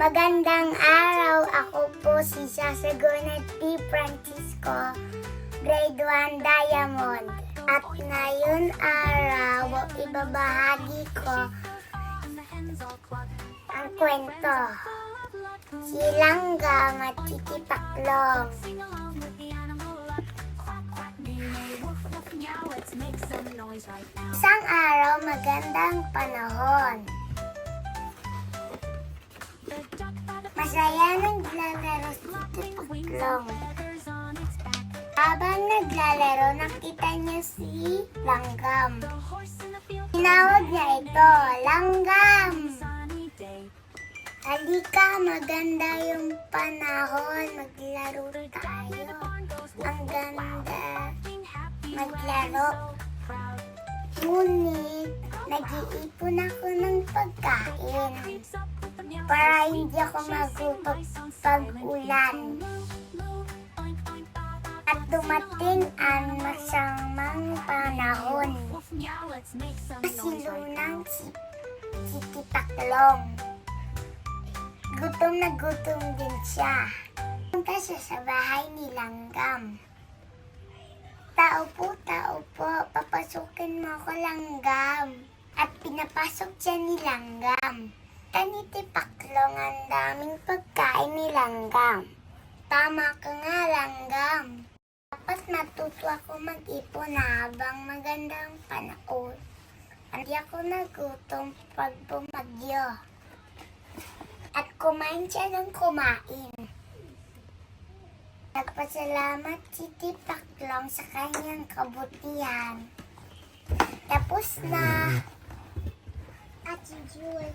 Magandang araw. Ako po si Sasaguna T. Francisco, grade 1 Diamond. At ngayon araw, ibabahagi ko ang kwento. Si Langgam at Titipaklong. Isang araw, magandang panahon. Masaya naglalaro si Titipaklong. Habang naglalaro, nakita niya si Langgam. Tinawag niya ito, Langgam! Halika, maganda yung panahon. Maglaro tayo. Ang ganda maglaro. Ngunit, nag-iipon ako ng pagkain para hindi ako magutom pag ulan. At dumating ang masamang panahon. Pasilunang si, Titaklong. Gutom na gutom din siya. Punta siya sa bahay ni Langgam. Tao po, tao po, papasukin mo ako Langgam. At pinapasok siya ni Langgam. Tanitipaklong ang daming pagkain ni Langgam. Tama ka nga, Langgam. Dapat matuto ako mag-ipon habang magandang panahon. Hindi ako nagutom pag bumagyo. At kumain siya ng kumain. Nagpasalamat si Tipaklong sa kanyang kabutihan. Tapos na. At Jewel.